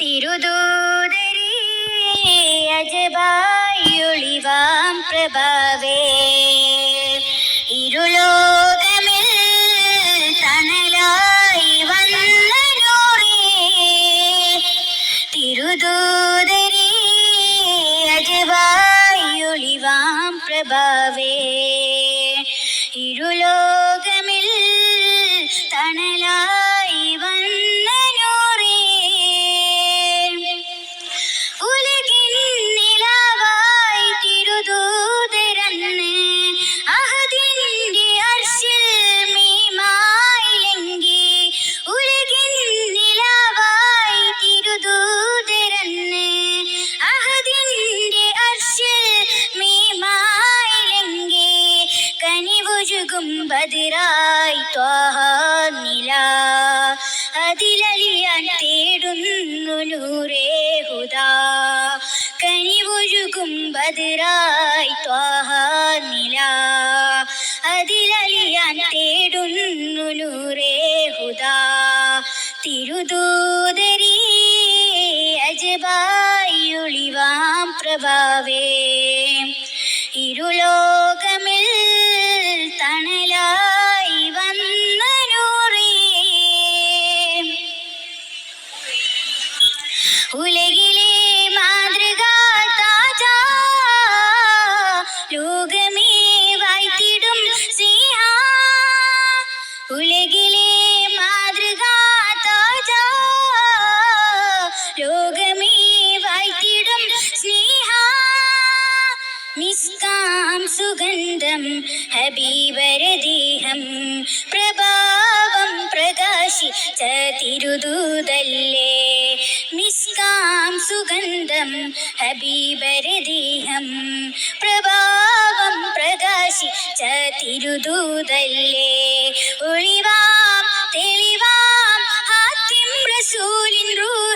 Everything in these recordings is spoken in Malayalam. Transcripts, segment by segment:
തിരുദൂതരി അജബായൊളിവാം പ്രഭാവേ. കനിവൊഴുകും ബദിറായി ത്വാഹ നില. അതിലലിയാൻ തേടുന്നു നൂറേ ഹുദാ. കനിവൊഴുകും ബദിരായി ത്വാഹ നില. അതിലലിയാൻ തേടുന്നു നൂറേ ഹുദാ. തിരുദൂതരി അജബായൊളിവാം പ്രഭാവേ. നിസ്കാം സുഗന്ധം ഹബീബരദേഹം പ്രഭാവം പ്രകാശിച്ച തിരുദൂതല്ലേ നിസ്കാം സുഗന്ധം ഹബീബരദേഹം പ്രഭാവം പ്രകാശിച്ച തിരുദൂതല്ലേ ഒളിവാം തെളിവാം ആദ്യം റസൂലിൻ റൂഹ്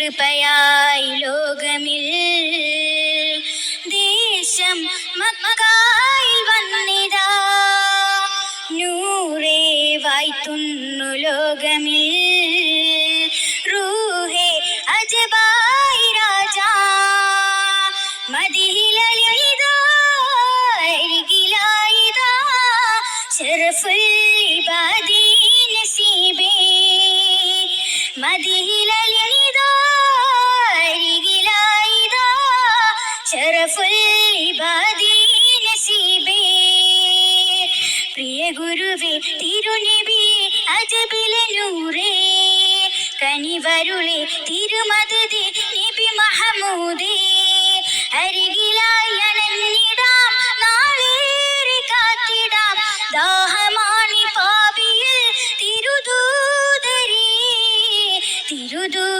കൃപയായി ലോകമിൽ. ദേശം മക്കായിൽ വന്നിതാ. നൂറേ വായ്ത്തുന്നു ലോകമിൽ. റൂഹേ അജബായി രാജാ. മദിഹിലലിതാ അരികിലായിതാ. ഇബാദി നസീബേ. പ്രിയ ഗുരുവേ തിരുനബി അജബിലെ നൂറേ. കനിവരുളെ തിരുമതേ നബി മഹമൂദേ. അരികിലായി അണഞ്ഞിടാം നാളേറെ കാത്തിടാം. ദാഹമാണി പാപിയിൽ തിരുദൂതരീ. തിരുദൂതരീ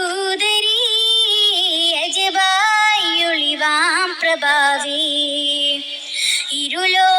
ഇരുലോകമിൽ